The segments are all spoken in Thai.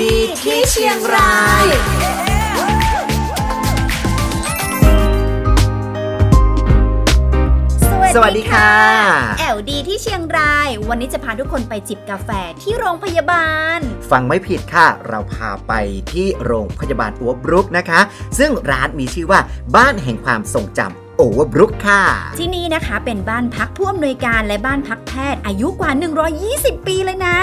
ดีที่เชียงรายสวัสดีค่ะ แอลดีที่เชียงราย วันนี้จะพาทุกคนไปจิบกาแฟที่โรงพยาบาล ฟังไม่ผิดค่ะ เราพาไปที่โรงพยาบาลอัวบรุกนะคะ ซึ่งร้านมีชื่อว่าบ้านแห่งความทรงจำโอเวอร์บรุกค่ะ ที่นี่นะคะเป็นบ้านพักผู้อำนวยการและบ้านพักแพทย์อายุกว่า 120 ปีเลยนะ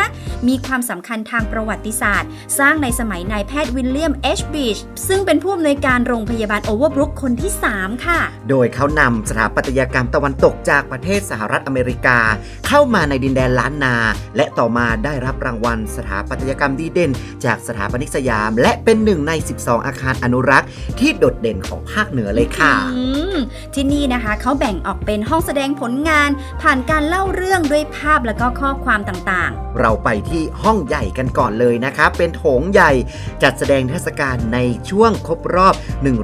มีความสำคัญทางประวัติศาสตร์ สร้างในสมัยนายแพทย์วิลเลียมเอชบีชซึ่งเป็นผู้อำนวยการโรงพยาบาลโอเวอร์บรุกคนที่ 3 ค่ะ โดยเขานำสถาปัตยกรรมตะวันตกจากประเทศสหรัฐอเมริกา เข้ามาในดินแดนล้านนา และต่อมาได้รับรางวัล สถาปัตยกรรมดีเด่น จากสถาปนิกสยาม และเป็นหนึ่งใน 12 อาคารอนุรักษ์ ที่โดดเด่นของภาคเหนือเลยค่ะอืมที่นี่นะคะเขาแบ่งออกเป็นห้องแสดงผลงาน ผ่านการเล่าเรื่องด้วยภาพและก็ข้อความต่างเราไปที่ห้องใหญ่กันก่อนเลยนะคะเป็นโถงใหญ่จัดแสดงเทศกาลในช่วงครบรอบ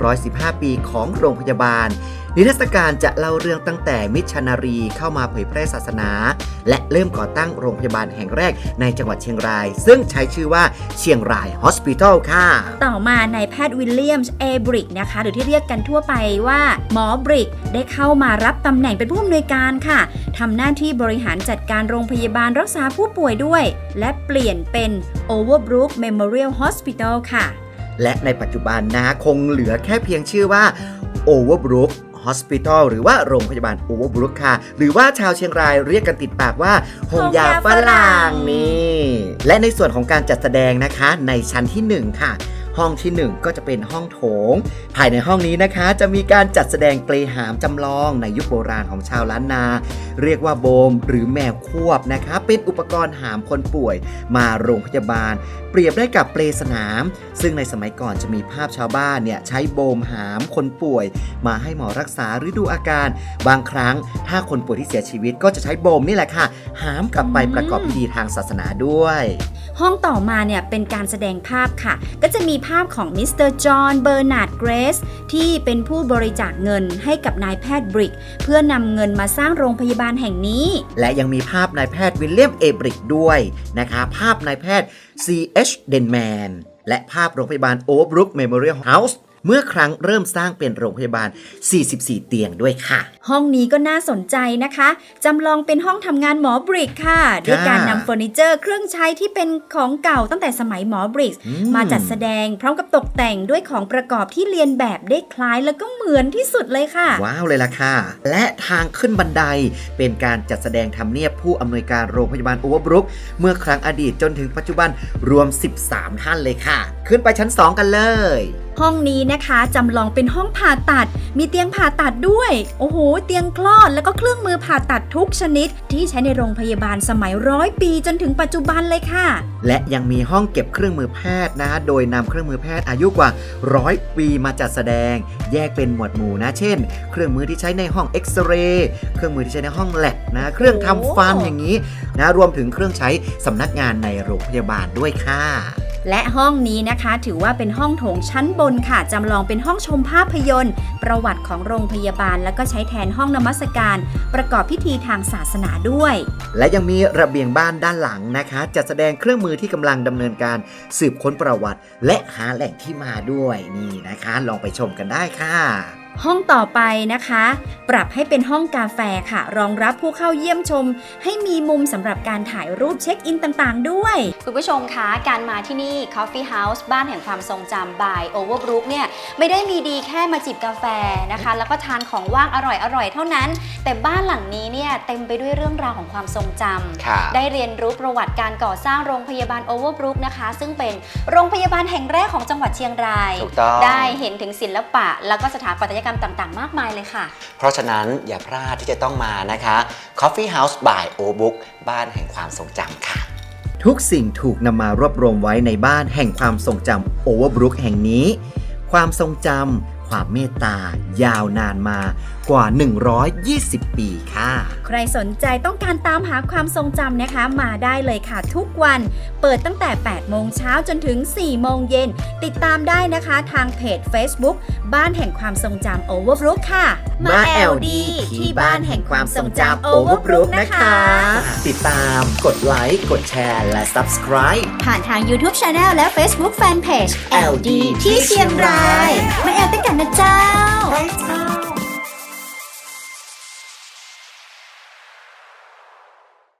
115 ปีของโรงพยาบาลนิทรรศการจะเล่าเรื่องตั้งแต่มิชชันนารีเข้ามาเผยแพร่ศาสนา และเริ่มก่อตั้งโรงพยาบาลแห่งแรกในจังหวัดเชียงราย ซึ่งใช้ชื่อว่าเชียงรายฮอสพิทอลค่ะๆต่อมานายแพทย์วิลเลียมส์เอบริกนะคะ หรือที่เรียกกันทั่วไปว่าหมอบริก ได้เข้ามารับตำแหน่งเป็นผู้อำนวยการค่ะทำหน้าที่บริหารจัดการโรงพยาบาลรักษาผู้ป่วยด้วย และเปลี่ยนเป็น Overbrook Memorial Hospital ค่ะ และในปัจจุบันนะคงเหลือแค่เพียงชื่อว่า Overbrook Hospital หรือว่าโรงพยาบาลโอเวอร์บรุกค่ะ หรือว่าชาวเชียงรายเรียกกันติดปากว่าโฮมยาฝรั่งนี่ และในส่วนของการจัดแสดงนะคะในชั้นที่ 1 ค่ะ ห้องที่ 1 ก็จะเป็นห้องโถง ภายในห้องนี้นะคะ จะมีการจัดแสดงเปลหามจำลองในยุคโบราณของชาวล้านนา เรียกว่าโบมหรือแมวควบนะคะ เป็นอุปกรณ์หามคนป่วย มาโรงพยาบาล เปรียบได้กับเปลสนาม ซึ่งในสมัยก่อนจะมีภาพชาวบ้านเนี่ยใช้โบมหามคนป่วย มาให้หมอรักษาหรือดูอาการ บางครั้งถ้าคนป่วยที่เสียชีวิตก็จะใช้โบมนี่แหละค่ะ หามกลับไปประกอบพิธีทางศาสนาด้วย ห้องต่อมาเนี่ยเป็นการแสดงภาพค่ะ ก็จะมีภาพของมิสเตอร์จอห์นเบอร์นาร์ดเกรสที่เป็นผู้บริจาคเงินให้กับนายแพทย์บริก เพื่อนำเงินมาสร้างโรงพยาบาลแห่งนี้ และยังมีภาพนายแพทย์วิลเลียมเอบริกด้วยนะคะภาพนายแพทย์ C.H. Denman และภาพโรงพยาบาลโอเบรุกเมมโมเรียลเฮาส์ เมื่อครั้งเริ่มสร้างเป็นโรงพยาบาล 44 เตียงด้วยค่ะ ห้องนี้ก็น่าสนใจนะคะจำลองเป็นห้องทำงานหมอบริกค่ะด้วยการนำเฟอร์นิเจอร์ เครื่องใช้ที่เป็นของเก่าตั้งแต่สมัยหมอบริกอืมมาจัดแสดงพร้อมกับตกแต่งด้วยของประกอบที่เรียนแบบได้คล้ายแล้วก็เหมือนที่สุดเลยค่ะ ว้าวเลยล่ะค่ะ และทางขึ้นบันไดเป็นการจัดแสดงทำเนียบผู้อำนวยการโรงพยาบาลโอเวอร์บรุกเมื่อครั้งอดีตจนถึงปัจจุบันรวม 13 ท่านเลยค่ะ ขึ้นไปชั้น 2 กันเลย ห้องนี้นะคะจำลองเป็นห้องผ่าตัด มีเตียงผ่าตัดด้วย โอ้โห เตียงคลอดแล้วก็เครื่องมือผ่าตัดทุกชนิด ที่ใช้ในโรงพยาบาลสมัยร้อยปีจนถึงปัจจุบันเลยค่ะ และยังมีห้องเก็บเครื่องมือแพทย์นะ โดยนำเครื่องมือแพทย์อายุกว่าร้อยปีมาจัดแสดง แยกเป็นหมวดหมู่นะ เช่น เครื่องมือที่ใช้ในห้องเอ็กซเรย์เครื่องมือที่ใช้ในห้องแลบนะ เครื่องทำฟันโอ้อย่างนี้นะรวมถึงเครื่องใช้สำนักงานในโรงพยาบาลด้วยค่ะ และห้องนี้นะคะ ถือว่าเป็นห้องโถงชั้นบนค่ะจำลองเป็นห้องชมภาพยนตร์ ประวัติของโรงพยาบาล แล้วก็ใช้แทนห้องนมัสการ ประกอบพิธีทางศาสนาด้วย และยังมีระเบียงบ้านด้านหลังนะคะจัดแสดงเครื่องมือที่กำลังดำเนินการสืบค้นประวัติ และหาแหล่งที่มาด้วยนี่นะคะ ลองไปชมกันได้ค่ะ ห้องต่อไปนะคะ ปรับให้เป็นห้องกาแฟค่ะ รองรับผู้เข้าเยี่ยมชม ให้มีมุมสำหรับการถ่ายรูปเช็คอินต่างๆ ด้วย คุณผู้ชมคะการมาที่นี่ Coffee House บ้านแห่งความทรงจำ by Overbrook เนี่ย ไม่ได้มีดีแค่มาจิบกาแฟนะคะ แล้วก็ทานของว่างอร่อยๆ เท่านั้น แต่บ้านหลังนี้เนี่ยเต็มไปด้วยเรื่องราวของความทรงจำค่ะได้เรียนรู้ประวัติการก่อสร้างโรงพยาบาล Overbrook นะคะ ซึ่งเป็นโรงพยาบาลแห่งแรกของจังหวัดเชียงราย ถูกต้อง ได้เห็นถึงศิลปะแล้วก็สถาปัตยกรรมต่างๆ มากมายเลยค่ะ เพราะฉะนั้นอย่าพลาดที่จะต้องมานะคะ Coffee House by o b o o k บ้านแห่งความทรงจำค่ะ ทุกสิ่งถูกนำมารวบรวมไว้ในบ้านแห่งความทรงจำ Overbrook แห่งนี้ ความทรงจำ ความเมตตายาวนานมากว่า 120 ปีค่ะ ใครสนใจต้องการตามหาความทรงจำนะคะ มาได้เลยค่ะทุกวันเปิดตั้งแต่ 8 โมงเช้าจนถึง 4 โมงเย็น ติดตามได้นะคะทางเพจ Facebook บ้านแห่งความทรงจำ Overbrook ค่ะ มาแอลดีที่บ้านแห่งความทรงจำ Overbrook นะคะ ติดตามกดไลค์กดแชร์ และ Subscribe ผ่านทาง YouTube Channel และ Facebook Fanpage LD ที่เชียงราย มาแอลด้วยกันนะเจ้า